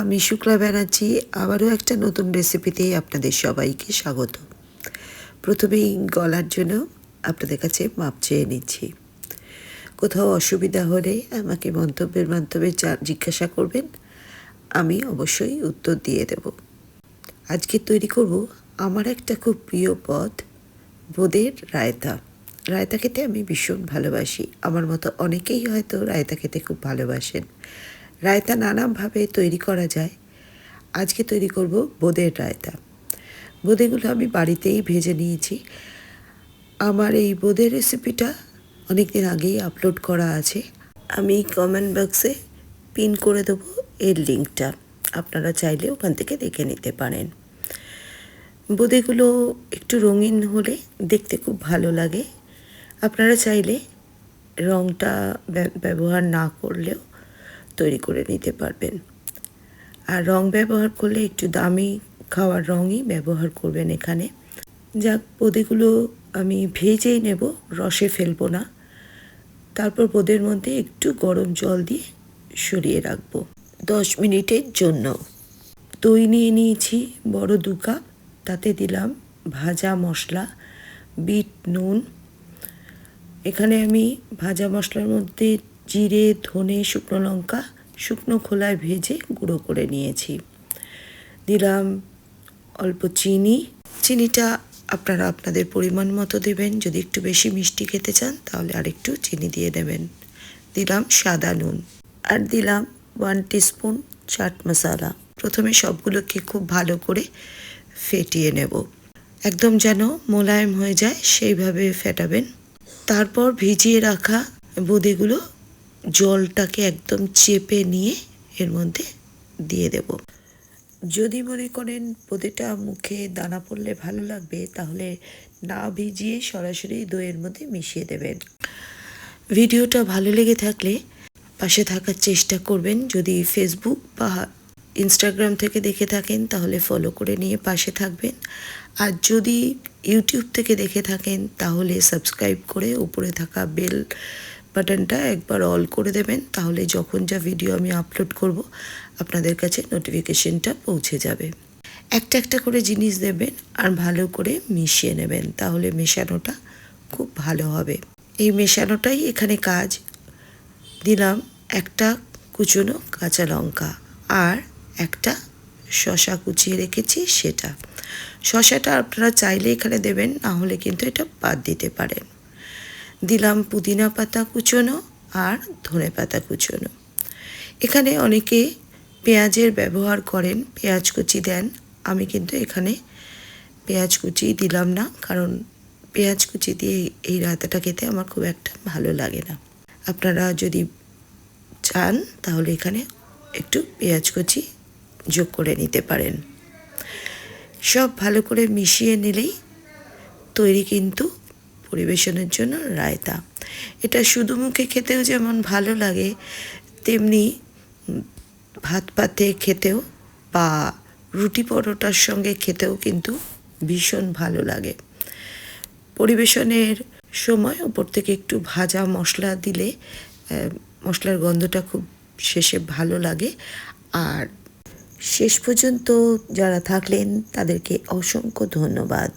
আমি শুক্লা ব্যানার্জি, আবারও একটা নতুন রেসিপিতে আপনাদের সবাইকে স্বাগত। প্রথমেই গলার জন্য আপনাদের কাছে মাপ চেয়ে নিচ্ছি। কোথাও অসুবিধা হলে আমাকে মন্তব্যের মাধ্যমে জিজ্ঞাসা করবেন, আমি অবশ্যই উত্তর দিয়ে দেব। আজকে তৈরি করব আমার একটা খুব প্রিয় পদ, বোদের রায়তা। রায়তা খেতে আমি ভীষণ ভালোবাসি। আমার মতো অনেকেই হয়তো রায়তা খেতে খুব ভালোবাসেন। রায়তা নানানভাবে তৈরি করা যায়। আজকে তৈরি করব বোদের রায়তা। বোঁদেগুলো আমি বাড়িতেই ভেজে নিয়েছি। আমার এই বোঁদের রেসিপিটা অনেক দিন আগেই আপলোড করা আছে। আমি কমেন্ট বক্সে পিন করে দেবো এর লিঙ্কটা আপনারা চাইলে ওখান থেকে দেখে নিতে পারেন। বোঁদেগুলো একটু রঙিন হলে দেখতে খুব ভালো লাগে। আপনারা চাইলে রঙটা ব্যবহার না করলেও তৈরি করে নিতে পারবেন। আর রং ব্যবহার করলে একটু দামি খাওয়ার রঙই ব্যবহার করবেন এখানে। যাক বোঁদেগুলো আমি ভেজেই নেব, রসে ফেলব না। তারপর বোঁদের মধ্যে একটু গরম জল দিয়ে সরিয়ে রাখব দশ মিনিটের জন্য। দই নিয়ে নিয়েছি, বড় দু কাপ, তাতে দিলাম ভাজা মশলা, বিট, নুন। এখানে আমি ভাজা মশলার মধ্যে জিরে, ধনে, শুকনো লঙ্কা শুকনো খোলায় ভেজে গুঁড়ো করে নিয়েছি। দিলাম অল্প চিনি। চিনিটা আপনারা আপনাদের পরিমাণ মতো দেবেন। যদি একটু বেশি মিষ্টি খেতে চান, তাহলে আরেকটু চিনি দিয়ে দেবেন। দিলাম সাদা নুন। আর দিলাম ওয়ান টিস্পুন চাট মশলা। প্রথমে সবগুলোকে খুব ভালো করে ফেটিয়ে নেব। একদম যেন মোলায়েম হয়ে যায়, সেইভাবে ফেটাবেন। তারপর ভিজিয়ে রাখা বোঁদেগুলো জলটাকে একদম চেপে নিয়ে এর মধ্যে দিয়ে দেব। যদি মনে করেন বোঁদেটা মুখে দানা পড়লে ভালো লাগবে, তাহলে না ভিজিয়ে সরাসরি দইয়ের মধ্যে মিশিয়ে দেবেন। ভিডিওটা ভালো লেগে থাকলে পাশে থাকার চেষ্টা করবেন। যদি ফেসবুক বা ইনস্টাগ্রাম থেকে দেখে থাকেন, তাহলে ফলো করে নিয়ে পাশে থাকবেন। আর যদি ইউটিউব থেকে দেখে থাকেন, তাহলে সাবস্ক্রাইব করে উপরে থাকা বেল বাটনটা একবার অল করে দেবেন, তাহলে যখন যা ভিডিও আমি আপলোড করব, আপনাদের কাছে নোটিফিকেশনটা পৌঁছে যাবে। একটা একটা করে জিনিস দেবেন আর ভালো করে মিশিয়ে নেবেন, তাহলে মেশানোটা খুব ভালো হবে। এই মেশানোটাই এখানে কাজ। দিলাম একটা কুচনো কাঁচা লঙ্কা আর একটা শশা কুচিয়ে রেখেছি সেটা। শশাটা আপনারা চাইলে এখানে দেবেন, না হলে কিন্তু এটা বাদ দিতে পারেন। দিলাম পুদিনা পাতা কুচোনো আর ধনে পাতা কুচোনো। এখানে অনেকে পেঁয়াজের ব্যবহার করেন, পেঁয়াজ কুচি দেন। আমি কিন্তু এখানে পেঁয়াজ কুচি দিলাম না, কারণ পেঁয়াজ কুচি দিয়ে এই রায়তাটা খেতে আমার খুব একটা ভালো লাগে না। আপনারা যদি চান, তাহলে এখানে একটু পেঁয়াজ কুচি যোগ করে নিতে পারেন। সব ভালো করে মিশিয়ে নিলেই তৈরি কিন্তু পরিবেশনের জন্য রায়তা। এটা শুধু মুখে খেতেও যেমন ভালো লাগে, তেমনি ভাত পাতে খেতেও বা রুটি পরোটার সঙ্গে খেতেও কিন্তু ভীষণ ভালো লাগে। পরিবেশনের সময় ওপর থেকে একটু ভাজা মশলা দিলে মশলার গন্ধটা খুব শেষে ভালো লাগে। আর শেষ পর্যন্ত যারা থাকলেন, তাদেরকে অসংখ্য ধন্যবাদ।